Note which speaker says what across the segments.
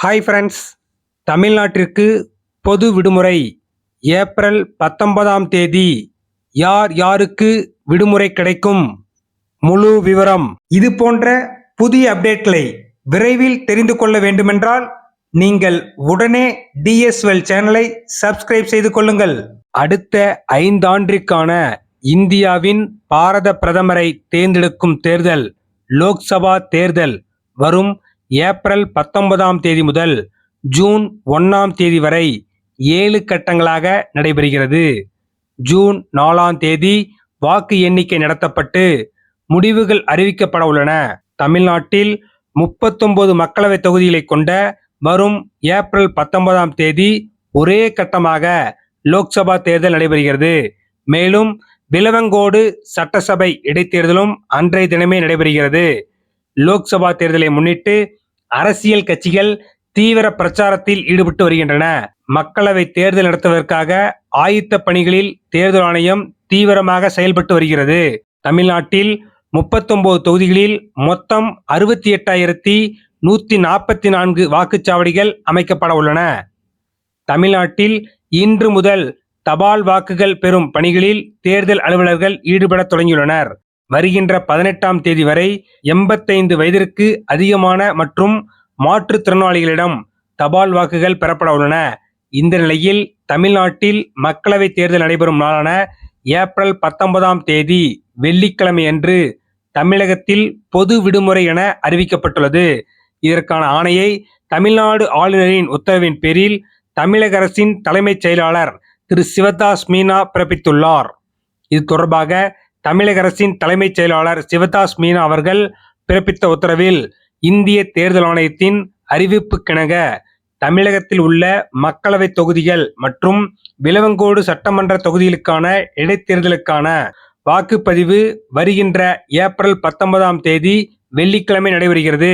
Speaker 1: Hi friends தமிழ்நாட்டிற்கு பொது விடுமுறை ஏப்ரல் பத்தொன்பதாம் தேதி. யார் யாருக்கு விடுமுறை கிடைக்கும்? முழு விவரம். இது போன்ற புதிய அப்டேட்களை விரைவில் தெரிந்து கொள்ள வேண்டுமென்றால் நீங்கள் உடனே டிஎஸ்எல் சேனலை சப்ஸ்கிரைப் செய்து கொள்ளுங்கள். அடுத்த ஐந்தாண்டிற்கான இந்தியாவின் பாரத பிரதமரை தேர்ந்தெடுக்கும் தேர்தல் லோக்சபா தேர்தல் வரும் ஏப்ரல் பத்தொன்பதாம் தேதி முதல் ஜூன் ஒன்றாம் தேதி வரை ஏழு கட்டங்களாக நடைபெறுகிறது. ஜூன் நாலாம் தேதி வாக்கு எண்ணிக்கை நடத்தப்பட்டு முடிவுகள் அறிவிக்கப்பட உள்ளன. தமிழ்நாட்டில் முப்பத்தொன்பது மக்களவைத் தொகுதிகளை கொண்ட வரும் ஏப்ரல் பத்தொன்பதாம் தேதி ஒரே கட்டமாக லோக்சபா தேர்தல் நடைபெறுகிறது. மேலும் விலவங்கோடு சட்டசபை இடைத்தேர்தலும் அன்றைய தினமே நடைபெறுகிறது. லோக்சபா தேர்தலை முன்னிட்டு அரசியல் கட்சிகள் தீவிர பிரச்சாரத்தில் ஈடுபட்டு வருகின்றன. மக்களவை தேர்தல் நடத்துவதற்காக ஆயுத்த பணிகளில் தேர்தல் ஆணையம் தீவிரமாக செயல்பட்டு வருகிறது. தமிழ்நாட்டில் முப்பத்தொன்பது தொகுதிகளில் மொத்தம் அறுபத்தி எட்டாயிரத்தி நூத்தி நாற்பத்தி நான்கு வாக்குச்சாவடிகள் அமைக்கப்பட உள்ளன. தமிழ்நாட்டில் இன்று முதல் தபால் வாக்குகள் பெறும் பணிகளில் தேர்தல் அலுவலர்கள் ஈடுபட தொடங்கியுள்ளனர். வருகின்ற பதினெட்டாம் தேதி வரை எண்பத்தைந்து வயதிற்கு அதிகமான மற்றும் மாற்றுத்திறனாளிகளிடம் தபால் வாக்குகள் பெறப்பட உள்ளன. இந்த நிலையில் தமிழ்நாட்டில் மக்களவை தேர்தல் நடைபெறும் நாளான ஏப்ரல் பத்தொன்பதாம் தேதி வெள்ளிக்கிழமை அன்று தமிழகத்தில் பொது விடுமுறை என அறிவிக்கப்பட்டுள்ளது. இதற்கான ஆணையை தமிழ்நாடு ஆளுநரின் உத்தரவின் பேரில் தமிழக அரசின் தலைமைச் செயலாளர் திரு சிவதாஸ் மீனா பிறப்பித்துள்ளார். இது தொடர்பாக தமிழக அரசின் தலைமைச் செயலாளர் சிவதாஸ் மீனா அவர்கள் பிறப்பித்த உத்தரவில் இந்திய தேர்தல் ஆணையத்தின் அறிவிப்புக்கிணங்க தமிழகத்தில் உள்ள மக்களவைத் தொகுதிகள் மற்றும் விலவங்கோடு சட்டமன்ற தொகுதிகளுக்கான இடைத்தேர்தலுக்கான வாக்குப்பதிவு வருகின்ற ஏப்ரல் பத்தொன்பதாம் தேதி வெள்ளிக்கிழமை நடைபெறுகிறது.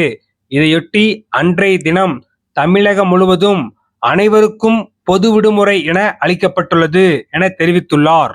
Speaker 1: இதையொட்டி அன்றைய தினம் தமிழகம் முழுவதும் அனைவருக்கும் பொது விடுமுறை என அளிக்கப்பட்டுள்ளது என தெரிவித்துள்ளார்.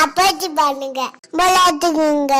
Speaker 2: தப்பாச்சு பண்ணுங்க விளையாட்டுங்க